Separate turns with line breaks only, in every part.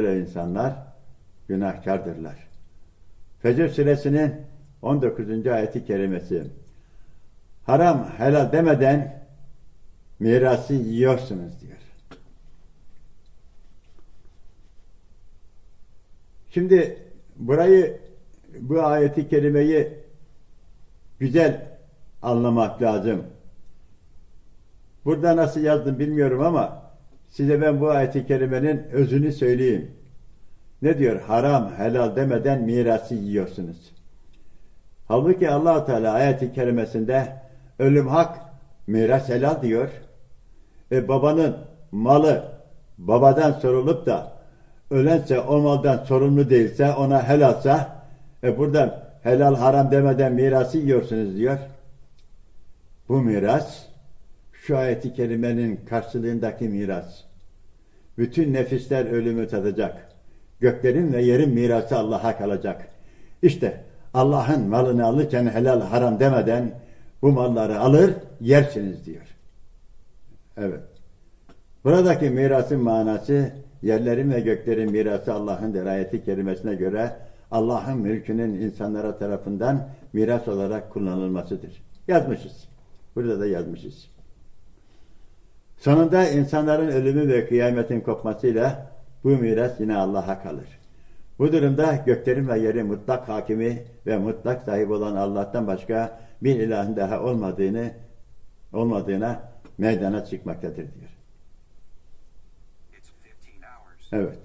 Böyle insanlar günahkardırlar. Fecr suresinin 19. ayeti kerimesi. Haram helal demeden mirası yiyorsunuz diyor. Şimdi burayı bu ayeti kerimeyi güzel anlamak lazım. Burada nasıl yazdım bilmiyorum ama size ben bu ayeti kerimenin özünü söyleyeyim. Ne diyor? Haram, helal demeden mirası yiyorsunuz. Halbuki allah Teala ayeti kerimesinde ölüm hak, miras helal diyor. E babanın malı babadan sorulup da ölense o maldan sorumlu değilse ona helalsa e buradan helal haram demeden mirası yiyorsunuz diyor. Bu miras şu ayeti kerimenin karşılığındaki miras. Bütün nefisler ölümü tadacak. Göklerin ve yerin mirası Allah'a kalacak. İşte Allah'ın malını alırken helal haram demeden bu malları alır yersiniz diyor. Evet. Buradaki mirasın manası yerlerin ve göklerin mirası Allah'ın ayeti kerimesine göre Allah'ın mülkünün insanlara tarafından miras olarak kullanılmasıdır. Yazmışız. Burada da yazmışız. Sonunda insanların ölümü ve kıyametin kopmasıyla bu miras yine Allah'a kalır. Bu durumda göklerin ve yerin mutlak hakimi ve mutlak sahibi olan Allah'tan başka bir ilahın daha olmadığını olmadığına meydana çıkmaktadır diyor.
It's 15 hours.
Evet.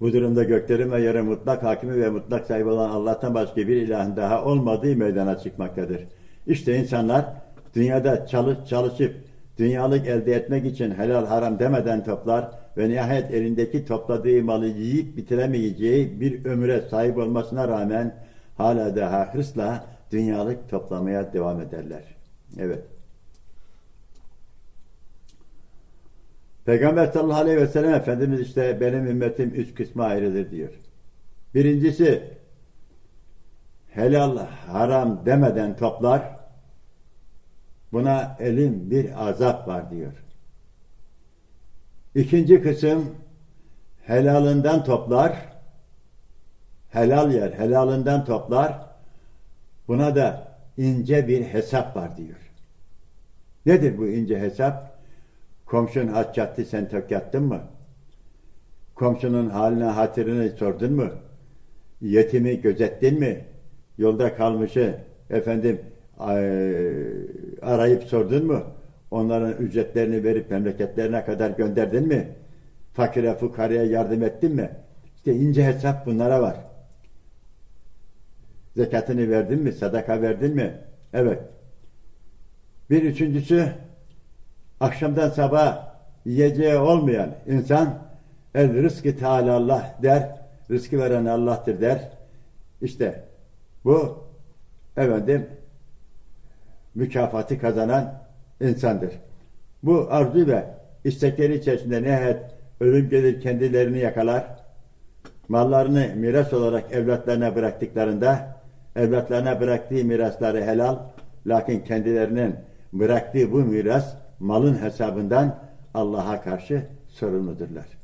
Bu durumda göklerin ve yerin mutlak hakimi ve mutlak sahibi olan Allah'tan başka bir ilahın daha olmadığı meydana çıkmaktadır. İşte insanlar dünyada çalış, çalışıp dünyalık elde etmek için helal haram demeden toplar ve nihayet elindeki topladığı malı yiyip bitiremeyeceği bir ömüre sahip olmasına rağmen hala daha hırsla dünyalık toplamaya devam ederler. Evet. Peygamber sallallahu aleyhi ve sellem Efendimiz işte benim ümmetim üç kısma ayrılır diyor. Birincisi helal haram demeden toplar. Buna elim bir azap var diyor. İkinci kısım helalından toplar. Helal yer helalından toplar. Buna da ince bir hesap var diyor. Nedir bu ince hesap? Komşun aç yattı sen tok yattın mı? Komşunun haline hatırını sordun mu? Yetimi gözettin mi? Yolda kalmışı efendim arayıp sordun mu? Onların ücretlerini verip memleketlerine kadar gönderdin mi? Fakire fukaraya yardım ettin mi? İşte ince hesap bunlara var. Zekatını verdin mi? Sadaka verdin mi? Evet. Bir üçüncüsü akşamdan sabah yiyeceği olmayan insan el rızkı Teala Allah der, rızkı veren Allah'tır der. İşte bu efendim mükafatı kazanan insandır. Bu arzu ve istekleri içerisinde nihayet ölüm gelir kendilerini yakalar. Mallarını miras olarak evlatlarına bıraktıklarında evlatlarına bıraktığı mirasları helal lakin kendilerinin bıraktığı bu miras malın hesabından Allah'a karşı sorumludurlar.